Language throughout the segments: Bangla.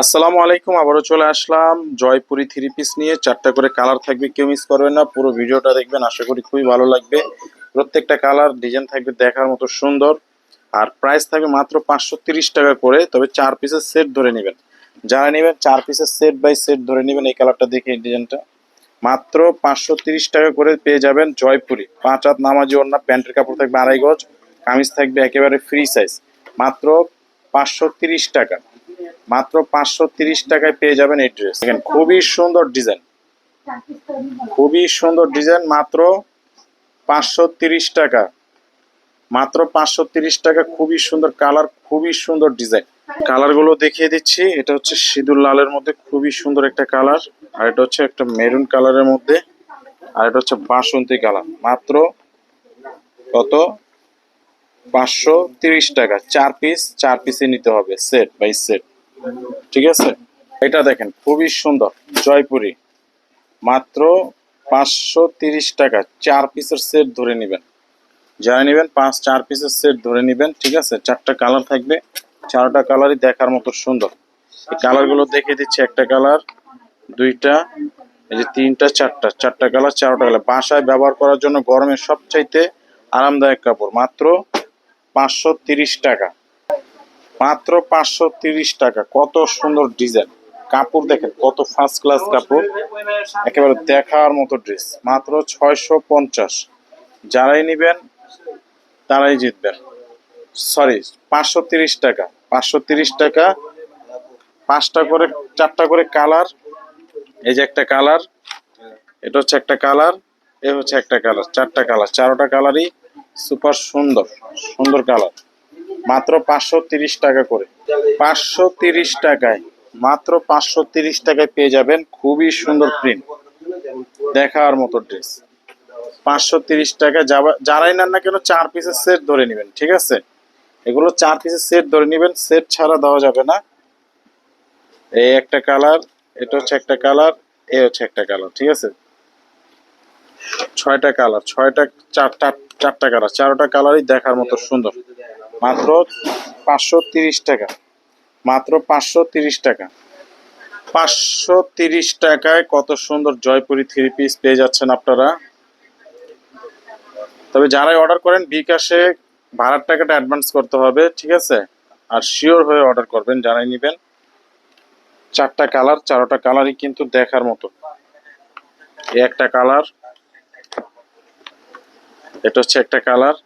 আসসালামু আলাইকুম, আবারও চলে আসলাম জয়পুরি থ্রি পিস নিয়ে। চারটা করে কালার থাকবে, কেউ মিস করবেন না। পুরো ভিডিওটা দেখবেন, আশা করি খুবই ভালো লাগবে। প্রত্যেকটা কালার ডিজাইন থাকবে দেখার মতো সুন্দর। আর প্রাইস থাকবে মাত্র পাঁচশো টাকা করে, তবে চার পিসের সেট ধরে নেবেন। যারা নেবেন, চার পিসের সেট বাই সেট ধরে নেবেন এই কালারটা দেখে, এই ডিজাইনটা মাত্র পাঁচশো টাকা করে পেয়ে যাবেন জয়পুরি। পাঁচ হাত নামাজি ওড়না, প্যান্টের কাপড় থাকবে আড়াই গজ, কামিজ থাকবে একেবারে ফ্রি সাইজ মাত্র পাঁচশো টাকা। মাত্র পাঁচশো তিরিশ টাকায় পেয়ে যাবেন এই ড্রেস দেখেন, খুবই সুন্দর ডিজাইন খুবই সুন্দর ডিজাইন মাত্র পাঁচশো তিরিশ টাকা। মাত্র পাঁচশো তিরিশ টাকা, খুবই সুন্দর কালার খুবই সুন্দর ডিজাইন কালারগুলো দেখিয়ে দিচ্ছি, এটা হচ্ছে সিঁদুর লালের মধ্যে, খুবই সুন্দর একটা কালার আর এটা হচ্ছে একটা মেরুন কালারের মধ্যে। আর এটা হচ্ছে বাসন্তী কালার মাত্র কত? পাঁচশো তিরিশ টাকা। চার পিস চার পিসে নিতে হবে সেট বাই সেট ঠিক আছে? এটা দেখেন, খুবই সুন্দর, জয়পুরি। মাত্র পাঁচশো তিরিশ টাকা, চার পিসের সেট ধরে নেবেন। যারা নেবেন, পাঁচ, চার পিসের সেট ধরে নেবেন, ঠিক আছে? চারটা কালার থাকবে, চারটা কালারই দেখার মতো সুন্দর। এই কালারগুলো দেখে দিচ্ছি, একটা কালার, দুইটা, এই যে তিনটা, চারটা চারটা কালার চারটা কালার। বাসায় ব্যবহার করার জন্য গরমে সবচাইতে আরামদায়ক কাপড়, মাত্র পাঁচশো তিরিশ টাকা। মাত্র পাঁচশো তিরিশ টাকা। কত সুন্দর ডিজাইন। কাপড় দেখেন, কত ফার্স্ট ক্লাস কাপড়। একেবারে দেখার মতো ড্রেস মাত্র ছয়শো পঞ্চাশ। যারাই নেবেন, তারাই জিতবেন। সরি পাঁচশো তিরিশ টাকা। পাঁচশো তিরিশ টাকা। পাঁচটা করে, চারটা করে কালার। এই যে একটা কালার, এটা হচ্ছে একটা কালার, এ হচ্ছে একটা কালার। চারটা কালার, চারোটা কালারই সুপার সুন্দর সুন্দর কালার। মাত্র পাঁচশো তিরিশ টাকা করে। পাঁচশো তিরিশ টাকায়, মাত্র পাঁচশো তিরিশ টাকায় পেয়ে যাবেন খুবই সুন্দর প্রিন্ট দেখার মতো ড্রেস পাঁচশো তিরিশ টাকা যারাই নেন না কেন চার পিসের সেট ধরে নেবেন, ঠিক আছে? এগুলো চার পিসের সেট ধরে নেবেন সেট ছাড়া দেওয়া যাবে না। এই একটা কালার এটা হচ্ছে একটা কালার এ হচ্ছে একটা কালার ঠিক আছে? ছয়টা কালার ছয়টা, চারটা চারটা কালার চারটা কালারই দেখার মতো সুন্দর। মাত্র পাঁচশো তিরিশ টাকা। মাত্র পাঁচশো তিরিশ টাকা। পাঁচশো তিরিশ টাকায় কত সুন্দর জয়পুরি থ্রি পিস পেয়ে যাচ্ছেন আপনারা। তবে যারাই অর্ডার করেন, বিকাশে ভাড়ার টাকাটা অ্যাডভান্স করতে হবে, ঠিক আছে? আর শিওর হয়ে অর্ডার করবেন, যারাই নেবেন। চারটা কালার চারোটা কালারই কিন্তু দেখার মতো। একটা কালার এটা হচ্ছে একটা কালার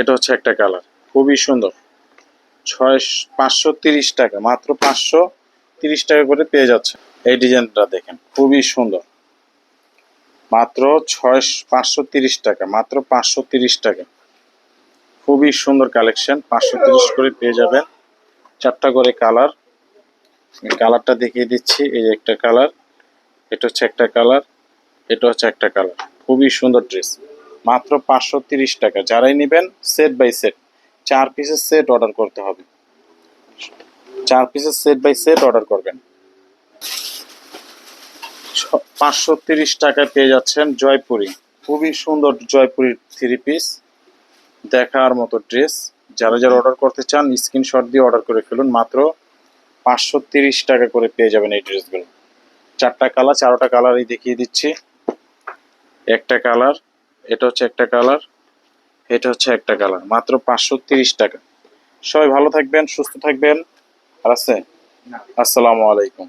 এটা হচ্ছে একটা কালার। খুবই সুন্দর। ছয়, পাঁচশো তিরিশ টাকা, মাত্র পাঁচশো তিরিশ টাকা করে পেয়ে যাচ্ছে এই ডিজাইনটা দেখেন, খুবই সুন্দর। মাত্র ছয়, পাঁচশো তিরিশ টাকা, মাত্র পাঁচশো তিরিশ টাকা। খুবই সুন্দর কালেকশন, পাঁচশো তিরিশ করে পেয়ে যাবেন। চারটা করে কালার। কালারটা দেখিয়ে দিচ্ছি, এই একটা কালার, এটা হচ্ছে একটা কালার, এটা হচ্ছে একটা কালার। খুবই সুন্দর ড্রেস। মাত্র পাঁচশো তিরিশ টাকা। যারাই নেবেন সেট বাই সেট চার পিসের সেট অর্ডার করতে হবে। চার পিসের সেট বাই সেট অর্ডার করবেন। পাঁচশো তিরিশ টাকায় পেয়ে যাচ্ছেন জয়পুরি। খুবই সুন্দর জয়পুরি থ্রি পিস দেখার মতো ড্রেস যারা যারা অর্ডার করতে চান স্ক্রিনশট দিয়ে অর্ডার করে ফেলুন। মাত্র পাঁচশো তিরিশ টাকা করে পেয়ে যাবেন এই ড্রেসগুলো চারটা কালার চারোটা কালারই দেখিয়ে দিচ্ছি। একটা কালার এটা হচ্ছে একটা কালার এটা হচ্ছে একটা কালার মাত্র পাঁচশো তিরিশ টাকা। সবাই ভালো থাকবেন সুস্থ থাকবেন। আর আছে? আসসালামু আলাইকুম।